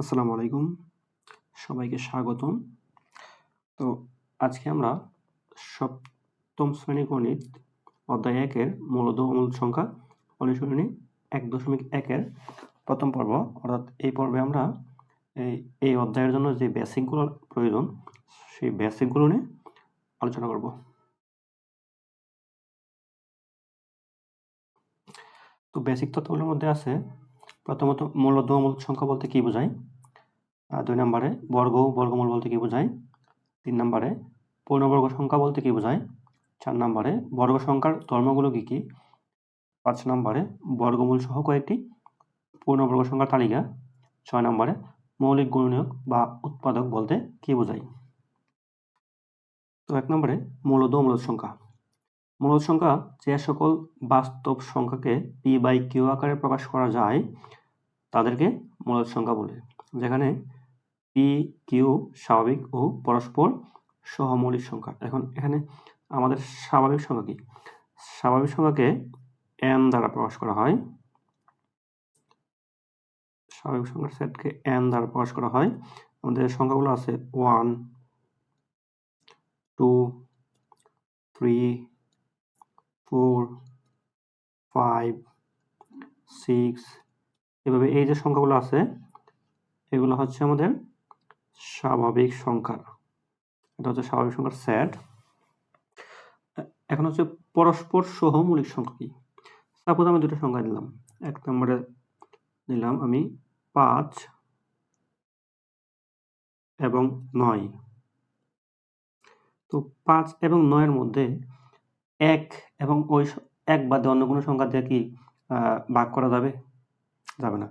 আসসালামু আলাইকুম। সবাইকে স্বাগতম। তো আজকে আমরা সপ্তম শ্রেণি গণিত অধ্যায় একের মূলদ ও মূল সংখ্যা অনুশীলনী এক দশমিক একের প্রথম পর্ব। অর্থাৎ এই পর্বে আমরা এই এই অধ্যায়ের জন্য যে বেসিকগুলো প্রয়োজন, সেই বেসিকগুলো নিয়ে আলোচনা করব। তো বেসিক তথ্যগুলোর মধ্যে আছে, প্রথমত মূলদ ও মূল সংখ্যা বলতে কি বোঝায়? দুই নম্বরে বর্গ, বর্গমূল বলতে কি বোঝায়? তিন নম্বরে পূর্ণবর্গ সংখ্যা বলতে কি বোঝায়? চার নম্বরে বর্গ সংখ্যার ধর্মগুলো কি কি? পাঁচ নম্বরে বর্গমূল সহ কয়েকটি পূর্ণবর্গ সংখ্যার তালিকা। ছয় নম্বরে মৌলিক গুণনীয়ক বা উৎপাদক বলতে কি বোঝায়? তো এক নম্বরে মূলত মূলত সংখ্যা। মূলত সংখ্যা যে সকল বাস্তব সংখ্যাকে পি বাই কিউ আকারে প্রকাশ করা যায়, তাদেরকে মূলত সংখ্যা বলে। যেখানে পি কিউ, স্বাভাবিক ও পরস্পর সহমৌলিক সংখ্যা। এখন এখানে আমাদের স্বাভাবিক সংখ্যা কি? স্বাভাবিক সংখ্যাকে এন দ্বারা প্রকাশ করা হয়। স্বাভাবিক সংখ্যার সেটকে এন দ্বারা প্রকাশ করা হয়। আমাদের সংখ্যাগুলো আছে one, two, three, four, five, six. এভাবে এই যে সংখ্যাগুলো আছে, এগুলো হচ্ছে আমাদের স্বাভাবিক সংখ্যা। এটা হচ্ছে স্বাভাবিক সংখ্যার সেট এখন হচ্ছে পরস্পর সহ মৌলিক সংখ্যা কি? সাপোজ আমি দুটো সংখ্যা নিলাম। এক নম্বরে নিলাম আমি পাঁচ এবং নয়। তো পাঁচ এবং নয়ের মধ্যে এক এবং ওই এক বাদে অন্য কোনো সংখ্যা দিয়ে কি ভাগ করা যাবে? যাবে না।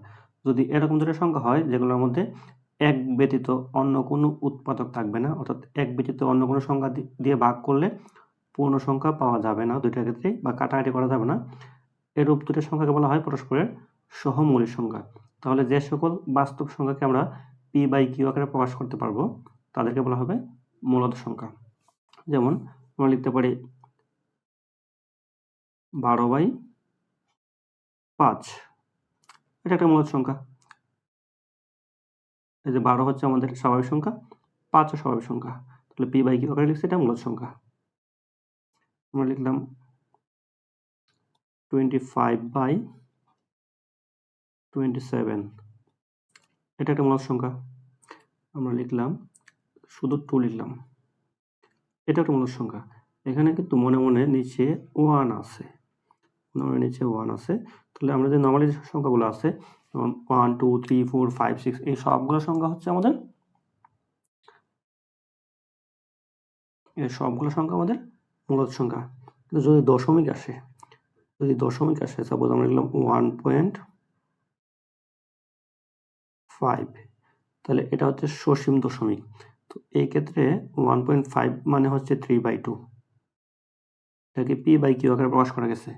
যদি এরকম দুটো সংখ্যা হয়, যেগুলোর মধ্যে এক ব্যতীত অন্য কোনো উৎপাদক থাকবে না। অর্থাৎ এক ব্যতীত অন্য কোনো সংখ্যা দিয়ে ভাগ করলে পূর্ণ সংখ্যা পাওয়া যাবে না দুইটার ক্ষেত্রে বা কাটাকাটি করা যাবে না। এরূপ দুটো সংখ্যাকে বলা হয় পরস্পরের সহমৌলিক সংখ্যা। তাহলে যে সকল বাস্তব সংখ্যাকে আমরা পি বাই কিউ আকারে প্রকাশ করতে পারব, তাদেরকে বলা হবে মূলত সংখ্যা। যেমন আমরা লিখতে পারি বারো বাই পাঁচ। এটা একটা মূলত সংখ্যা। এই যে বারো হচ্ছে আমাদের স্বাভাবিক সংখ্যা পাঁচও স্বাভাবিক সংখ্যা। তাহলে পি বাই কিউ আকারে লিখছি এটা মূলত সংখ্যা। আমরা লিখলাম twenty five by twenty seven এটা একটা মূলত সংখ্যা। আমরা লিখলাম, শুধু টু লিখলাম। এটা একটা মূলত সংখ্যা। এখানে কিন্তু মনে মনে নিচে ওয়ান আছে। মনে নিচে ওয়ান আছে। তাহলে আমরা যে নর্মালি সংখ্যাগুলো আছে যেমন one two three four five six এই সবগুলো সংখ্যা হচ্ছে আমাদের এই সবগুলো সংখ্যা আমাদের মূলত সংখ্যা। কিন্তু যদি দশমিক আসে, যদি দশমিক আসে সাপোজ আমরা লিখলাম ওয়ান পয়েন্ট ফাইভ তাহলে এটা হচ্ছে সসীম দশমিক। তো এই ক্ষেত্রে ওয়ান পয়েন্ট ফাইভ মানে হচ্ছে থ্রি বাই টু এটাকে পি বাই কিউ আকারে প্রকাশ করা গেছে।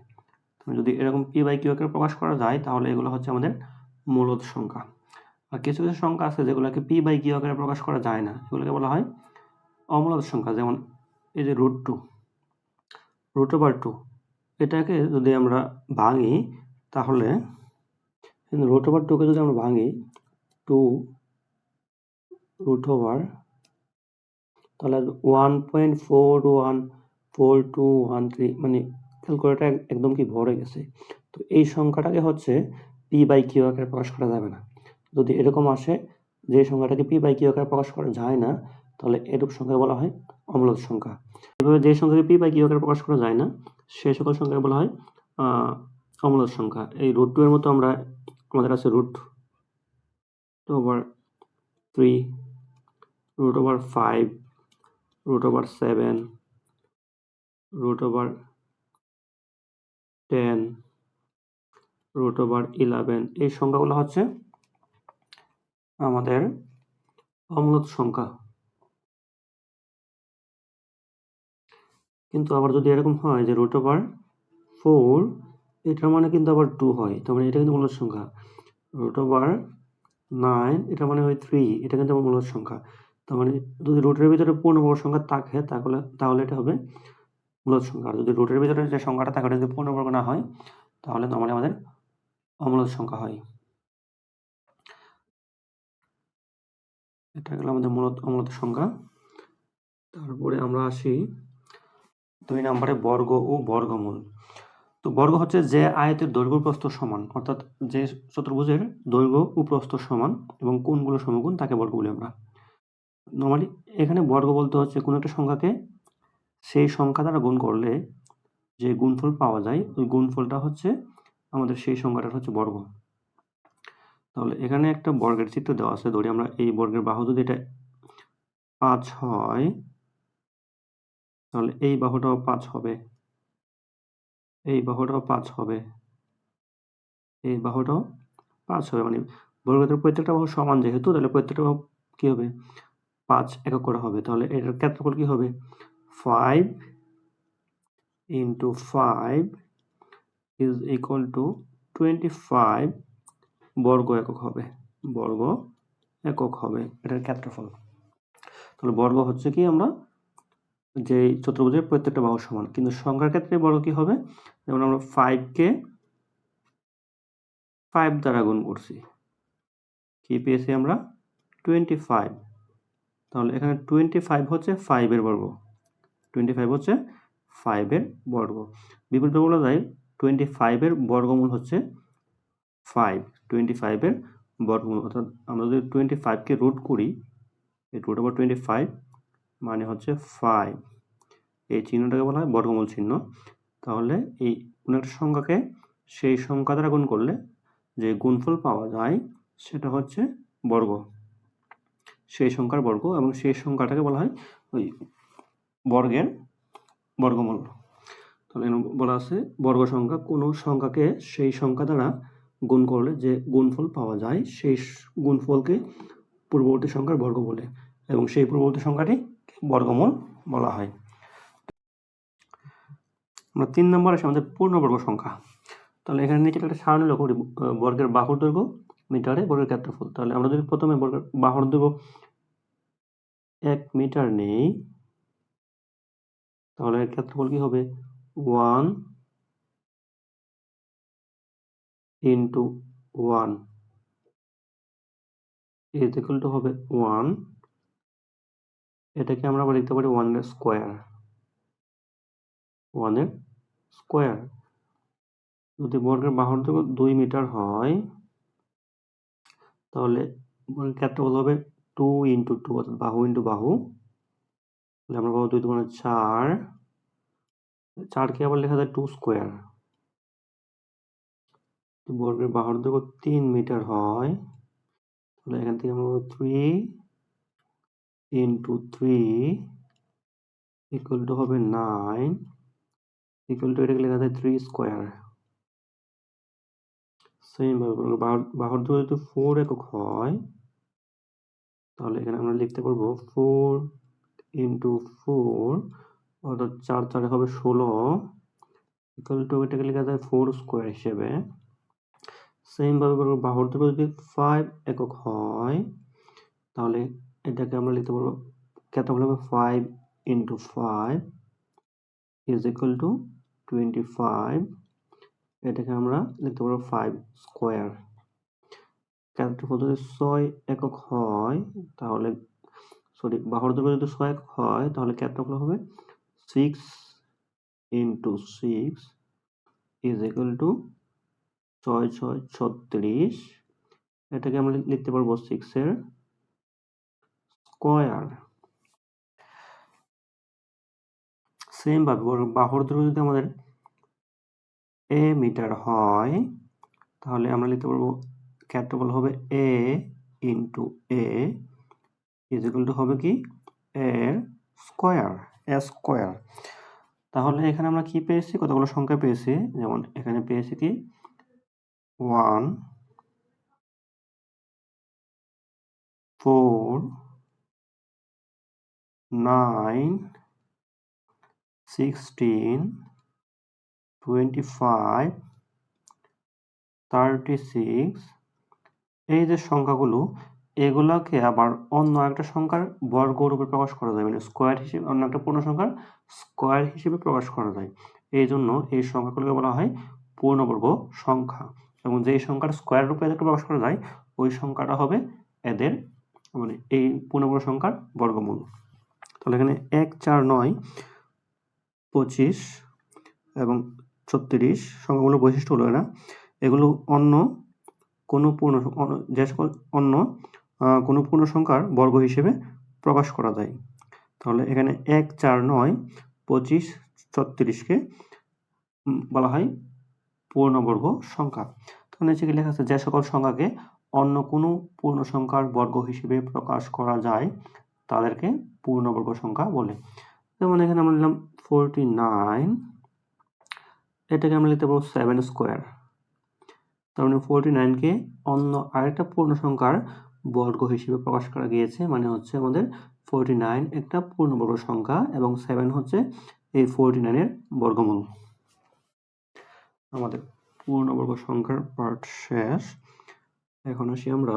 যদি এরকম পি বাই কিউ আকারে প্রকাশ করা যায়, তাহলে এগুলো হচ্ছে আমাদের মূলত সংখ্যা। আর কিছু কিছু সংখ্যা আছে যেগুলোকে পি বাই কিউ আকারে প্রকাশ করা যায় না। এগুলোকে বলা হয় অমূলত সংখ্যা। যেমন এই যে root two root over two এটাকে যদি আমরা ভাঙি, তাহলে রুট ওভার টুকে যদি আমরা ভাঙি টু রুট ওভার তাহলে one point four one four two one three মানে ক্যালকুলেটার একদম কি ভরে গেছে। তো এই সংখ্যাটাকে হচ্ছে পি বাই কিউ আকারে প্রকাশ করা যাবে না। যদি এরকম আসে যে সংখ্যাটাকে পি বাই কিউ আকারে প্রকাশ করা যায় না, তাহলে এরূপ সংখ্যা বলা হয় অমূলত সংখ্যা। এভাবে যে সংখ্যাকে পি বাই কিউ আকারে প্রকাশ করা যায় না, সে সকল সংখ্যাকে বলা হয় অমূলত সংখ্যা। এই রুট টু এর মতো আমরা, আমাদের আছে root two over three root over five root over seven root over ten root over eleven এই সংখ্যাগুলো হচ্ছে আমাদের অমূলত সংখ্যা। কিন্তু আবার যদি এরকম হয় যে রুট ওভার ফোর এটার মানে কিন্তু আবার টু হয়। তার মানে এটা কিন্তু মূলত সংখ্যা। রুট ওভার নাইন এটা মানে হয় থ্রি এটা কিন্তু আমার মূলত সংখ্যা। তার মানে যদি রুটের ভিতরে পূর্ণবর্গ সংখ্যা থাকে, তাহলে তাহলে এটা হবে মূলত সংখ্যা। আর যদি রুটের ভিতরে যে সংখ্যাটা থাকে যদি পূর্ণবর্গ না হয়, তাহলে নর্মালি আমাদের অমূলত সংখ্যা হয়। এটা গেল আমাদের মূলত অমূলত সংখ্যা। তারপরে আমরা আসি দুই নম্বরে বর্গ ও বর্গমূল। তো বর্গ হচ্ছে যে আয়তের দৈর্ঘ্য প্রস্থ সমান, অর্থাৎ যে চতুর্ভুজের দৈর্ঘ্য ও প্রস্থ সমান এবং কোনগুলো সমগুণ তাকে বর্গ বলি আমরা। নর্মালি এখানে বর্গ বলতে হচ্ছে কোনো একটা সংখ্যাকে, সেই সংখ্যা দ্বারা গুণ করলে যে গুণফল পাওয়া যায়, ওই গুণফলটা হচ্ছে আমাদের সেই সংখ্যাটা হচ্ছে বর্গ। তাহলে এখানে একটা বর্গের চিত্র দেওয়া আছে, ধরি আমরা এই বর্গের বাহু যদি এটা পাঁচ হয়, তাহলে এই বাহুটাও পাঁচ হবে, এই বাহুটাও পাঁচ হবে, এই বাহুটাও পাঁচ হবে। মানে বর্গের প্রত্যেকটা বাহু সমান যেহেতু, তাহলে প্রত্যেকটা বাহু কি হবে? পাঁচ একক করে হবে। তাহলে এটার ক্ষেত্রফল কি হবে? Five into five is equal to twenty five বর্গ একক হবে। বর্গ একক হবে। এটার ক্ষেত্রফল। তাহলে বর্গ হচ্ছে কি আমরা যে চতুর্ভুজের প্রত্যেকটা বাহু সমান। কিন্তু সংখ্যার ক্ষেত্রে বর্গ কি হবে? যেমন আমরা ফাইভকে ফাইভ দ্বারা গুণ করছি। কি পেয়েছি আমরা? টোয়েন্টি ফাইভ তাহলে এখানে টোয়েন্টি ফাইভ হচ্ছে ফাইভের বর্গ। টোয়েন্টি ফাইভ হচ্ছে ফাইভের বর্গ। বিপরীত বলা যায় টোয়েন্টি ফাইভের বর্গমূল হচ্ছে ফাইভ টোয়েন্টি ফাইভের বর্গমূল। অর্থাৎ আমরা যদি টোয়েন্টি ফাইভকে রুট করি এই রুট ওভার টোয়েন্টি ফাইভ মানে হচ্ছে ফাইভ এই চিহ্নটাকে বলা হয় বর্গমূল চিহ্ন। তাহলে এই কোনো একটা সংখ্যাকে সেই সংখ্যা দ্বারা গুণ করলে যে গুণফল পাওয়া যায়, সেটা হচ্ছে বর্গ। সেই সংখ্যার বর্গ এবং সেই সংখ্যাটাকে বলা হয় ওই বর্গের বর্গমূল। তাহলে বলা আছে, বর্গ সংখ্যা কোনো সংখ্যাকে সেই সংখ্যা দ্বারা গুণ করলে যে গুণফল পাওয়া যায়, সেই গুণফলকে পূর্ববর্তী সংখ্যার বর্গ বলে এবং সেই পূর্ববর্তী সংখ্যাটি বর্গমূল বলা হয়। আমরা তিন নম্বর আসে, আমাদের পূর্ণবর্গ সংখ্যা। তাহলে এখানে নিচে একটা সারণী লক্ষ্য করি, বর্গের বাহুর দৈর্ঘ্য, মিটারে বর্গের ক্ষেত্রফল। তাহলে আমরা যদি প্রথমে বর্গের বাহুর দৈর্ঘ্য এক মিটার নেই, তাহলে ক্ষেত্রফল কি হবে? One into one. Is equal to হবে ওয়ান। এটাকে আমরা আবার লিখতে পারি ওয়ানের স্কোয়ার ওয়ানের স্কোয়ার যদি বর্গের বাহুর দৈর্ঘ্য দুই মিটার হয়, তাহলে বর্গের ক্ষেত্রফল হবে টু ইন্টু টু অর্থাৎ বাহু ইন্টু বাহু। তাহলে আমরা পাবো দুই দুগুণে চার। চারকে আবার লেখা যায় টু স্কোয়ার বর্গের বাহুর দৈর্ঘ্য তিন মিটার হয়, তাহলে এখান থেকে আমরা three into three equal to হবে নাইন ইকুয়াল টু এটাকে লেখা যায় থ্রি স্কোয়ার সেম ভাবে বাহুর দৈর্ঘ্য যদি ফোর একক হয়, তাহলে এখানে আমরা লিখতে পারব ফোর ইন্টু ফোর অর্থাৎ চার চারে হবে ষোলো। ইকুয়াল টু এটাকে লেখা যায় ফোর স্কোয়ার হিসেবে। সেমভাবে বাহুর দৈর্ঘ্য যদি ফাইভ একক হয়, তাহলে এটাকে আমরা লিখতে পারব ক্ষেত্রফল হবে five into five is equal to twenty five এটাকে আমরা লিখতে পারব ফাইভ স্কোয়ার ক্ষেত্রফল যদি ছয় একক হয়, তাহলে সরি বাহুর দৈর্ঘ্য যদি ছয় একক হয়, তাহলে ক্ষেত্রফল হবে six into six is equal to ছয় ছয়, ছত্রিশ। এটাকে আমরা লিখতে পারব সিক্সের স্কোয়ার সেম ভাবে বাহুর দৈর্ঘ্য যদি আমাদের এ মিটার হয়, তাহলে আমরা লিখতে পারব ক্ষেত্রফল হবে A into A is equal to হবে কি? এর স্কোয়ার স্কোয়ার তাহলে এখানে আমরা কি পেয়েছি? কতগুলো সংখ্যা পেয়েছি? যেমন এখানে পেয়েছি কি? One four nine sixteen twenty five thirty six এই যে সংখ্যাগুলো এগুলাকে আবার অন্য একটা সংখ্যার বর্গ রূপে প্রকাশ করা যায় মানে স্কোয়ার হিসেবে, অন্য একটা পূর্ণ সংখ্যার স্কোয়ার হিসেবে প্রকাশ করা যায়। এই জন্য এই সংখ্যাগুলোকে বলা হয় পূর্ণবর্গ সংখ্যা। এবং যেই সংখ্যার স্কোয়ার রূপে এদেরকে প্রকাশ করা যায়, ওই সংখ্যাটা হবে এদের মানে এই পূর্ণবর্গ সংখ্যার বর্গমূল। তাহলে এখানে এক, চার, নয়, পঁচিশ এবং ছত্রিশ সংখ্যাগুলোর বৈশিষ্ট্য হলো এরা। এগুলো অন্য কোনো পূর্ণ, যে সকল অন্য কোনো পূর্ণ সংখ্যার বর্গ হিসেবে প্রকাশ করা যায়। তাহলে এখানে এক, চার, নয়, পঁচিশ, ছত্রিশকে বলা হয় পূর্ণবর্গ সংখ্যা। তখন নিচে লেখা আছে, যে সকল সংখ্যাকে অন্য কোনো পূর্ণ সংখ্যার বর্গ হিসেবে প্রকাশ করা যায়, তাদেরকে পূর্ণবর্গ সংখ্যা বলে। যেমন এখানে আমরা নিলাম ফোরটি নাইন, এটাকে আমরা লিখতে পারব সেভেন স্কোয়ার। তার মানে ফোরটি নাইনকে অন্য আরেকটা পূর্ণ সংখ্যার বর্গ হিসেবে প্রকাশ করা গিয়েছে মানে হচ্ছে আমাদের ফোরটি নাইন একটা পূর্ণবর্গ সংখ্যা এবং সেভেন হচ্ছে এই ফোরটি নাইনের বর্গমূল। আমাদের পূর্ণবর্গ সংখ্যার পার্ট শেষ। এখন আসি আমরা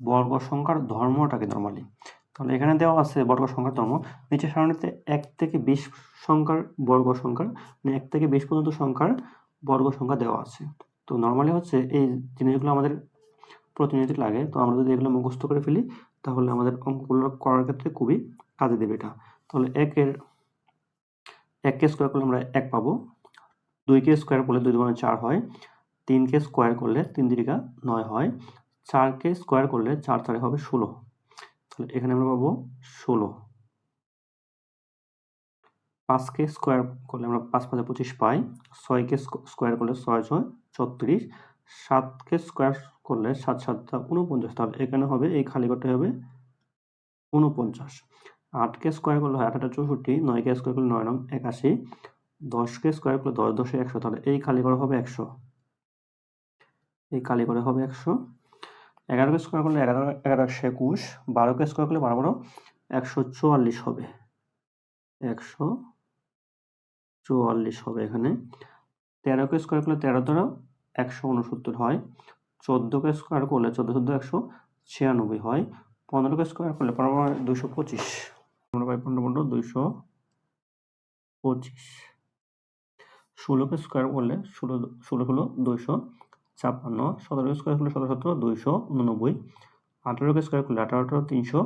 বর্গ সংখ্যার ধর্মটাকে নর্মালি তাহলে এখানে দেওয়া আছে বর্গ সংখ্যার ধর্ম। নিচে সাধারণত এক থেকে বিশ সংখ্যার বর্গ সংখ্যার মানে এক থেকে বিশ পর্যন্ত সংখ্যার বর্গ সংখ্যা দেওয়া আছে। তো নর্মালি হচ্ছে এই জিনিসগুলো আমাদের প্রতিনিয়ত লাগে, তো আমরা যদি এগুলো মুখস্থ করে ফেলি, তাহলে আমাদের অঙ্কগুলো করার ক্ষেত্রে খুবই কাজে দেবে এটা। তাহলে একের এককে স্কোয়ার করলে আমরা এক পাবো। দুইকে স্কোয়ার করলে দুই দুগুণে চার হয়। তিনকে স্কোয়ার করলে তিন দিরিকা নয় হয়। চারকে স্কোয়ার করলে চার চারে হবে ষোলো। তাহলে এখানে আমরা পাবো ষোলো। পাঁচকে স্কোয়ার করলে আমরা পাঁচ পাঁচে পঁচিশ পাই। ছয়কে স্কোয়ার করলে ছয় ছয়, ছত্রিশ। সাতকে স্কোয়ার করলে সাত সাতটা উনপঞ্চাশ তাহলে এখানে হবে, এই খালি ঘরটা হবে উনপঞ্চাশ আটকে স্কোয়ার করলে হয় আটা চৌষট্টি, নয়কে স্কোয়ার করলে নয় নং একাশি, দশকে স্কোয়ার করলে দশ, দশে একশো, তাহলে এই খালি ঘর হবে একশো। এই খালি ঘরে হবে একশো। এগারোকে স্কোয়ার করলে এগারো এগারো একশো একুশ, বারোকে স্কোয়ার করলে বারো বারো একশো চুয়াল্লিশ হবে। একশো চুয়াল্লিশ হবে এখানে। তেরোকে স্কোয়ার করলে তেরো তেরো, একশো উনসত্তর হয়। চোদ্দোকে স্কোয়ার করলে চোদ্দ চোদ্দ একশো ছিয়ানব্বই হয়, পনেরোকে স্কোয়ার করলে পনেরো দুশো পঁচিশ। পনেরো বাই পনেরো পনেরো, দুইশো পঁচিশ। ষোলোকে স্কোয়ার করলে ষোলো ষোলো ষোলো দুইশো ছাপ্পান্ন, সতেরোকে স্কোয়ার করলে সতেরো সতেরো, দুইশো উননব্বই। আঠারোকে স্কোয়ার করলে আঠারো আঠারো তিনশো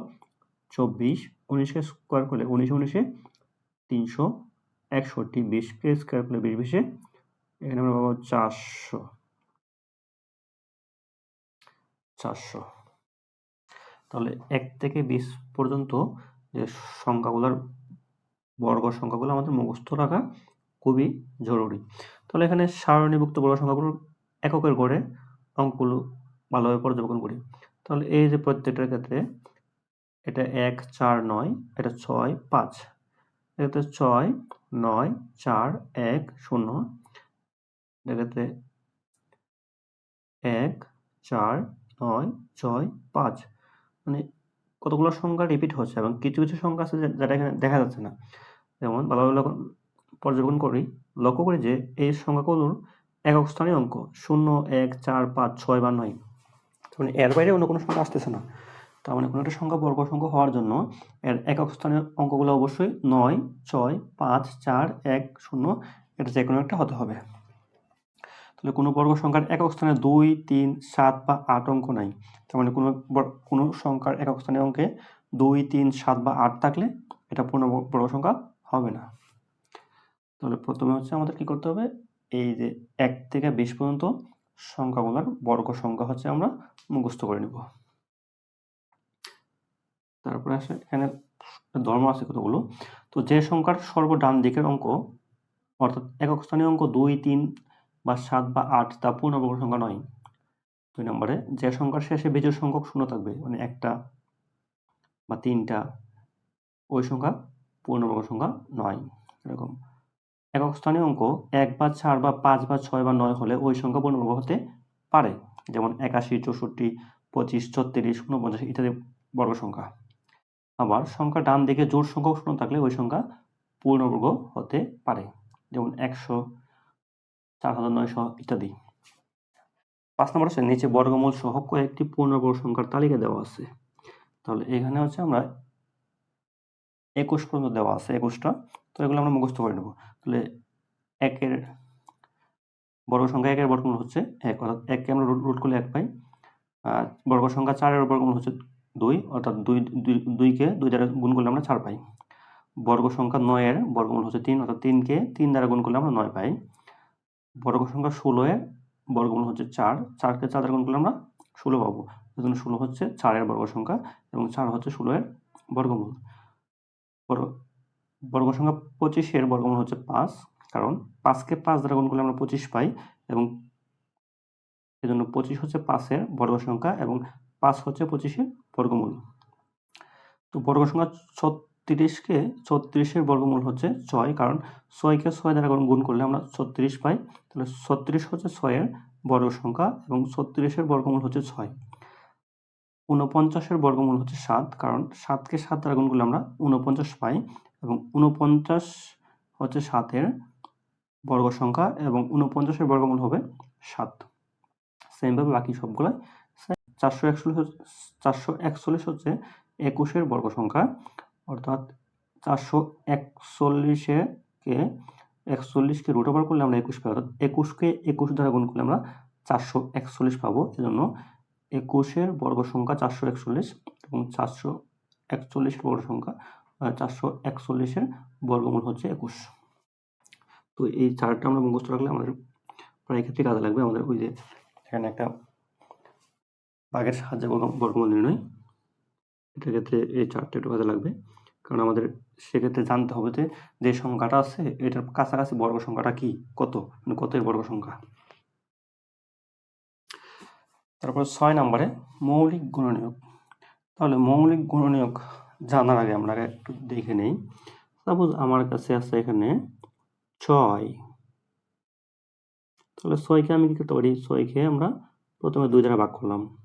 চব্বিশ। উনিশকে স্কোয়ার করলে উনিশ উনিশে তিনশো একষট্টি। বিশকে স্কোয়ার করলে বিশ, বিশে। এখানে আমরা পাবো চারশো। চারশো। তাহলে এক থেকে বিশ পর্যন্ত যে সংখ্যাগুলোর বর্গ সংখ্যাগুলো আমাদের মুখস্থ রাখা খুবই জরুরি। তাহলে এখানে সারণীভুক্ত বর্গ সংখ্যাগুলোর এককের গড়ে অঙ্কগুলো ভালোভাবে পর্যবেক্ষণ করি। তাহলে এই যে প্রত্যেকটার ক্ষেত্রে এটা এক, চার, নয়, এটা ছয়, পাঁচ। এটাতে ছয়, নয়, চার, এক, শূন্য। এটাতে এক, চার নয়, ছয়, পাঁচ। মানে কতগুলো সংখ্যা রিপিট হচ্ছে এবং কিছু কিছু সংখ্যা আছে যেটা এখানে দেখা যাচ্ছে না। যেমন ভালোভাবে পর্যবেক্ষণ করি। লক্ষ্য করি যে এই সংখ্যাগুলোর একক স্থানীয় অঙ্ক। শূন্য, এক, চার, পাঁচ, ছয় বা নয়। মানে এর বাইরে অন্য কোনো সংখ্যা আসতেছে না। তার মানে কোনো একটা সংখ্যা বর্গ সংখ্যা হওয়ার জন্য এর একক স্থানীয় অঙ্কগুলো অবশ্যই নয়, ছয়, পাঁচ, চার, এক, শূন্য, এটা যে কোনো একটা হতে হবে। তাহলে কোনো বর্গ সংখ্যার একক স্থানে দুই, তিন, সাত বা আট অঙ্ক নাই। তার মানে কোনো কোনো সংখ্যার একক স্থানীয় অঙ্কে দুই, তিন, সাত বা আট থাকলে এটা পূর্ণ বর্গ সংখ্যা হবে না। তাহলে প্রথমে হচ্ছে আমাদের কি করতে হবে? এই যে এক থেকে বিশ পর্যন্ত সংখ্যাগুলোর বর্গ সংখ্যা হচ্ছে আমরা মুখস্থ করে নেব। তারপরে আসে এখানে ধর্ম আছে কতগুলো? তো যে সংখ্যার সর্ব ডান দিকের অঙ্ক, অর্থাৎ একক স্থানীয় অঙ্ক দুই, তিন বা সাত বা আট তা পূর্ণবর্গ সংখ্যা নয়। দুই নম্বরে, যে সংখ্যার শেষে বিজোড় সংখ্যক শূন্য থাকবে মানে একটা বা তিনটা, ওই সংখ্যা পূর্ণবর্গ সংখ্যা নয়। এরকম। একক স্থানীয় অঙ্ক এক বা চার বা পাঁচ বা ছয় বা নয় হলে ওই সংখ্যা পূর্ণবর্গ হতে পারে, যেমন একাশি, চৌষট্টি, পঁচিশ, ছত্রিশ উনপঞ্চাশ ইত্যাদি বর্গ সংখ্যা আবার সংখ্যা ডান দিকে জোড় সংখ্যক শূন্য থাকলে ওই সংখ্যা পূর্ণবর্গ হতে পারে, যেমন একশো চার হাজার নয়শো ইত্যাদি। পাঁচ নম্বর হচ্ছে নিচে বর্গমূল সহ কয়েকটি পূর্ণবর্গ সংখ্যার তালিকা দেওয়া আছে। তাহলে এখানে হচ্ছে আমরা একুশ পর্যন্ত দেওয়া আছে একুশটা। তো এগুলো আমরা মুখস্থ করে নেব। তাহলে একের বর্গ সংখ্যা একের বর্গমূল হচ্ছে এক অর্থাৎ এককে আমরা রুট করলে এক পাই। আহ, বর্গ সংখ্যা চারের বর্গমূল হচ্ছে দুই অর্থাৎ দুই- দুইকে দুই দ্বারা গুণ করলে আমরা চার পাই। বর্গ সংখ্যা নয়ের বর্গমূল হচ্ছে তিন অর্থাৎ তিনকে তিন দ্বারা গুণ করলে আমরা নয় পাই। বর্গ সংখ্যা ষোলো বর্গমূল হচ্ছে চার। চারকে চার গুণ করলে আমরা ষোলো পাবো। এজন্য ষোলো হচ্ছে চারের বর্গ সংখ্যা এবং চার হচ্ছে ষোলো এর বর্গমূল। বর্গ- বর্গ সংখ্যা পঁচিশের বর্গমূল হচ্ছে পাঁচ, কারণ পাঁচকে পাঁচ দ্বারা গুণ করলে আমরা পঁচিশ পাই এবং এজন্য পঁচিশ হচ্ছে পাঁচের বর্গ সংখ্যা এবং পাঁচ হচ্ছে পঁচিশের বর্গমূল। তো বর্গ সংখ্যা ছত্রিশকে ছত্রিশের বর্গমূল হচ্ছে ছয়, কারণ ছয়কে ছয় দ্বারা গুণ করলে আমরা ছত্রিশ পাই। তাহলে ছত্রিশ হচ্ছে ছয়ের বর্গ সংখ্যা এবং ছত্রিশের বর্গমূল হচ্ছে ছয়। ঊনপঞ্চাশের বর্গমূল হচ্ছে সাত, কারণ সাতকে সাত দ্বারা গুণ করলে আমরা ঊনপঞ্চাশ পাই এবং ঊনপঞ্চাশ হচ্ছে সাতের বর্গ সংখ্যা এবং ঊনপঞ্চাশের বর্গমূল হবে সাত। সেমভাবে বাকি সবগুলো। চারশো একচল্লিশ চারশো একচল্লিশ হচ্ছে একুশের বর্গ সংখ্যা। অর্থাৎ চারশো একচল্লিশে কে একচল্লিশকে রুট ওভার করলে আমরা একুশ পাই, অর্থাৎ একুশকে একুশ দ্বারা গুণ করলে আমরা চারশো একচল্লিশ পাবো। এজন্য একুশের বর্গ সংখ্যা চারশো একচল্লিশ এবং চারশো একচল্লিশের বর্গ সংখ্যা চারশো একচল্লিশের বর্গমূল হচ্ছে একুশ। তো এই চারটা আমরা মুখস্থ রাখলে আমাদের প্রায় ক্ষেত্রে কাজে লাগবে। আমাদের ওই যে এখানে একটা বাঘের সাহায্যে বর্গ- বর্গমূল নির্ণয়, এটার ক্ষেত্রে এই চারটা একটু কাজে লাগবে। কারণ আমাদের সেক্ষেত্রে জানতে হবে যে যে সংখ্যাটা আছে, এটার কাছাকাছি বর্গ সংখ্যাটা কি? কত? মানে কত বর্গ সংখ্যা? তারপর ছয় নম্বরে মৌলিক গুণনীয়ক। তাহলে মৌলিক গুণনীয়ক জানার আগে আমরা একটু দেখে নেই। সাপোজ আমার কাছে আছে এখানে ছয়। তাহলে ছয়কে আমি কি করতে পারি? ছয়কে আমরা প্রথমে দুই দ্বারা ভাগ করলাম।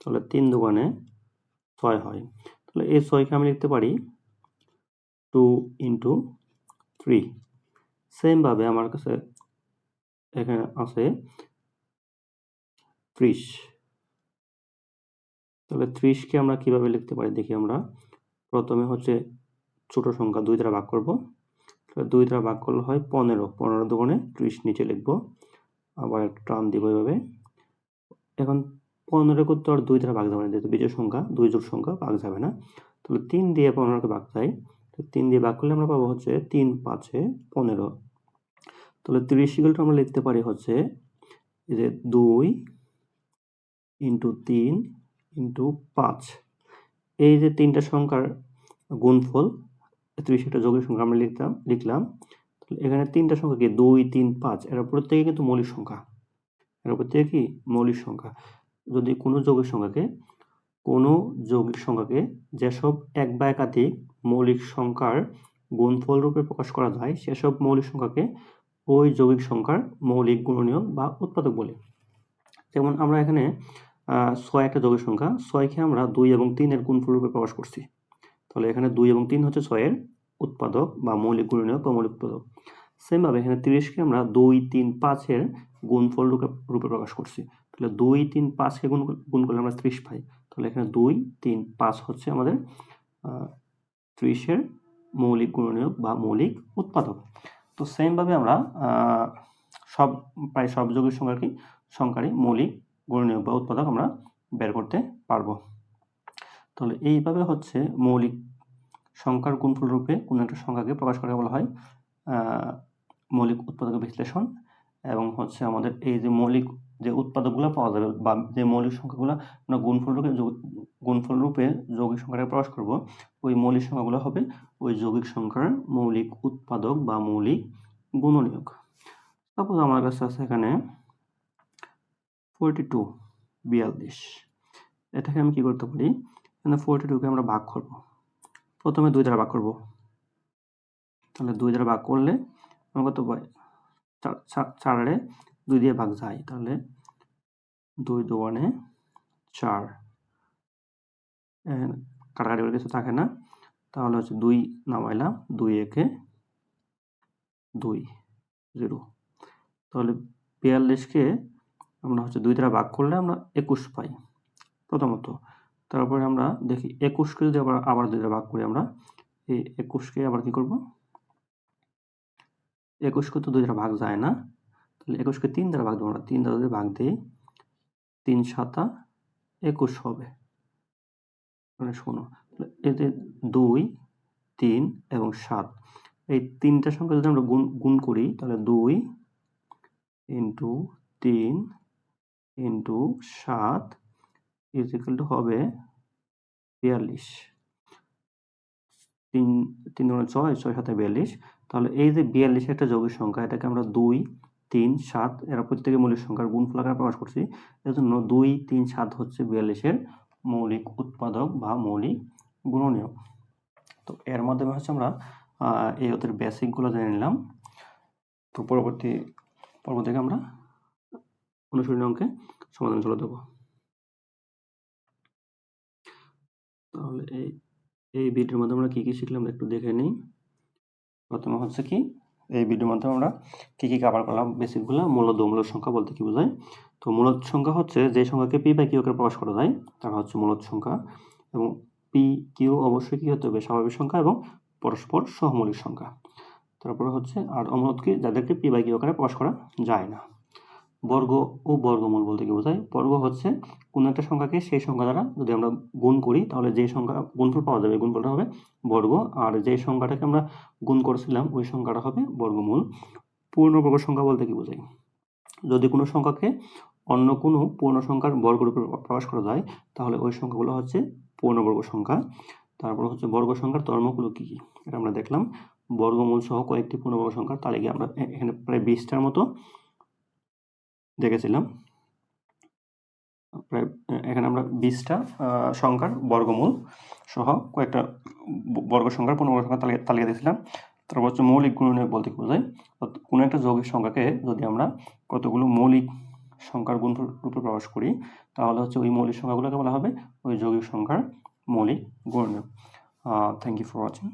তাহলে তিন দোকানে ছয় হয়। তাহলে এই ছয়কে আমি লিখতে পারি টু ইন্টু থ্রি সেমভাবে আমার কাছে এখানে আছে ত্রিশ। তাহলে ত্রিশকে আমরা কীভাবে লিখতে পারি? দেখি আমরা। প্রথমে হচ্ছে ছোট সংখ্যা দুই দ্বারা ভাগ করব। দুই দ্বারা ভাগ করলে হয় পনেরো। পনেরো দোকানে ত্রিশ নিচে লিখব। আবার একটা টান দিব এভাবে। এখন পনেরো করতে আর দুই দ্বারা ভাগ যাবে না, যেহেতু বিজয় সংখ্যা, দুই জোট সংখ্যা ভাগ যাবে না। তাহলে তিন দিয়ে পনেরোকে ভাগ যায় তো তিন দিয়ে ভাগ করলে আমরা পাবো হচ্ছে তিন পাঁচে পনেরো। তাহলে তিরিশ ইকুয়ালটা আমরা লিখতে পারি হচ্ছে যে দুই ইন্টু তিন ইন্টু পাঁচ। এই যে তিনটা সংখ্যার গুণফল ত্রিশ একটা যোগের সংখ্যা আমরা লিখতাম, লিখলাম। তাহলে এখানে তিনটা সংখ্যা কি? দুই, তিন, পাঁচ। এরা প্রত্যেকে কিন্তু মৌলিক সংখ্যা। এরা প্রত্যেকে কি? মৌলিক সংখ্যা। যদি কোনো যোগের সংখ্যাকে কোনো যৌগিক সংখ্যাকে যেসব এক বা একাধিক মৌলিক সংখ্যার গুণফল রূপে প্রকাশ করা যায়, সেসব মৌলিক সংখ্যাকে ওই যৌগিক সংখ্যার মৌলিক গুণনীয়ক বা উৎপাদক বলে। যেমন আমরা এখানে ছয় একটা যৌগিক সংখ্যা, ছয়কে আমরা দুই এবং তিনের গুণফল রূপে প্রকাশ করছি। তাহলে এখানে দুই এবং তিন হচ্ছে ছয়ের উৎপাদক বা মৌলিক গুণনীয়ক বা মৌলিক উৎপাদক। সেমভাবে এখানে তিরিশকে আমরা দুই, তিন, পাঁচের গুণফল রূপে রূপে প্রকাশ করছি। তাহলে দুই, তিন, পাঁচকে গুণ গুণ করলে আমরা ত্রিশ পাই। তাহলে এখানে দুই, তিন, পাঁচ হচ্ছে আমাদের ত্রিশের মৌলিক গুণনীয়ক বা মৌলিক উৎপাদক। তো সেমভাবে আমরা সব, প্রায় সব যৌগিক সংখ্যার কি? সংখ্যারই মৌলিক গুণনীয়ক বা উৎপাদক আমরা বের করতে পারব। তাহলে এইভাবে হচ্ছে মৌলিক সংখ্যার গুণফল রূপে কোনো একটা সংখ্যাকে প্রকাশ করা বলা হয় মৌলিক উৎপাদক বিশ্লেষণ এবং হচ্ছে আমাদের এই যে মৌলিক যে উৎপাদকগুলো পাওয়া যাবে বা যে মৌলিক সংখ্যাগুলো আমরা গুণফল রূপে গুণফল রূপে যৌগিক সংখ্যাটা প্রকাশ করব, ওই মৌলিক সংখ্যাগুলো হবে ওই যৌগিক সংখ্যার মৌলিক উৎপাদক বা মৌলিক গুণনীয়ক। সাপোজ আমার কাছে আছে এখানে ফোরটি টু বিয়াল্লিশ। এটাকে আমি কি করতে পারি? এখানে ফোরটি টুকে আমরা ভাগ করব। প্রথমে দুই দ্বারা ভাগ করব। তাহলে দুই দ্বারা ভাগ করলে আমার কত চারে দুই দিয়ে ভাগ যায়, তাহলে দুই দোয়ানে চার। কাটাকাটি কিছু থাকে না, তাহলে হচ্ছে দুই নামাইলাম, দুই একে দুই, জিরো। তাহলে বিয়াল্লিশকে আমরা হচ্ছে দুই দ্বারা ভাগ করলে আমরা একুশ পাই প্রথমত। তারপরে আমরা দেখি একুশকে যদি আবার আবার দুই দ্বারা ভাগ করি আমরা, এই একুশকে আবার কি করব? একুশকে তো দুই দ্বারা ভাগ যায় না। তাহলে একুশকে তিন দ্বারা ভাগ দেবো আমরা। তিন দ্বারা যদি ভাগ দিই, তিন সাতা একুশ হবে। মানে শোনো এতে দুই, তিন এবং সাত। এই তিনটা সংখ্যা যদি আমরা গুণ গুণ করি, তাহলে দুই ইন্টু তিন ইন্টু সাত ইজিক্যাল টু হবে বিয়াল্লিশ। তিন তিন ছয় ছয় সাথে বিয়াল্লিশ। তাহলে এই যে বিয়াল্লিশ একটা যৌগিক সংখ্যা, এটাকে আমরা দুই তিন সাত, এরা প্রত্যেকের মৌলিক সংখ্যার গুণফল আকারে প্রকাশ করছি। এজন্য দুই, তিন, সাত হচ্ছে বিয়াল্লিশের মৌলিক উৎপাদক বা মৌলিক গুণনীয়। তো এর মাধ্যমে হচ্ছে আমরা এই ওদের বেসিকগুলো জেনে নিলাম। তো পরবর্তী পর্ব থেকে আমরা অনুশীলনী অঙ্কে সমাধান চলে দেবো তাহলে এই এই ভিডিওর মাধ্যমে আমরা কী কী শিখলাম একটু দেখে নিই। প্রথমে হচ্ছে কি এই ভিডিওর মাধ্যমে আমরা কী কী কাভার করলাম? বেসিকগুলো মূলত মূলত সংখ্যা বলতে কী বোঝায়? তো মূলত সংখ্যা হচ্ছে যে সংখ্যাকে পি বা কিউ করে প্রকাশ করা যায়, তারা হচ্ছে মূলত সংখ্যা। এবং পি কিউ অবশ্যই কী হতে হবে? স্বাভাবিক সংখ্যা এবং পরস্পর সহমৌলিক সংখ্যা। তারপরে হচ্ছে, আর অমূলত কি? যাদেরকে পি বা কিউ আকারে প্রকাশ করা যায় না। বর্গ ও বর্গমূল বলতে কি বোঝায়? বর্গ হচ্ছে কোনো একটা সংখ্যাকে সেই সংখ্যা দ্বারা যদি আমরা গুণ করি, তাহলে যে সংখ্যা, গুণফল পাওয়া যাবে, গুণফলটা হবে বর্গ। আর যে সংখ্যাটাকে আমরা গুণ করেছিলাম, ওই সংখ্যাটা হবে বর্গমূল। পূর্ণবর্গ সংখ্যা বলতে কি বোঝায়? যদি কোনো সংখ্যাকে অন্য কোনো পূর্ণ সংখ্যার বর্গরূপে প্রকাশ করা যায়, তাহলে ওই সংখ্যাগুলো হচ্ছে পূর্ণবর্গ সংখ্যা। তারপর হচ্ছে বর্গ সংখ্যার ধর্মগুলো কী কী? এটা আমরা দেখলাম। বর্গমূল সহ কয়েকটি পূর্ণবর্গ সংখ্যার তালিকা আমরা এখানে প্রায় বিশটার মতো দেখেছিলাম। প্রায় এখানে আমরা বিশটা সংখ্যার বর্গমূল সহ কয়েকটা বর্গ সংখ্যার পূর্ণবর্গ সংখ্যার তালিকা তালিকা দিয়েছিলাম। তারপর হচ্ছে মৌলিক গুণনীয়ক বলতে কি বোঝায়? কোনো একটা যৌগিক সংখ্যাকে যদি আমরা কতগুলো মৌলিক সংখ্যার গুণ রূপে প্রকাশ করি, তাহলে হচ্ছে ওই মৌলিক সংখ্যাগুলোকে বলা হবে ওই যৌগিক সংখ্যার মৌলিক গুণনীয়ক। Thank you for watching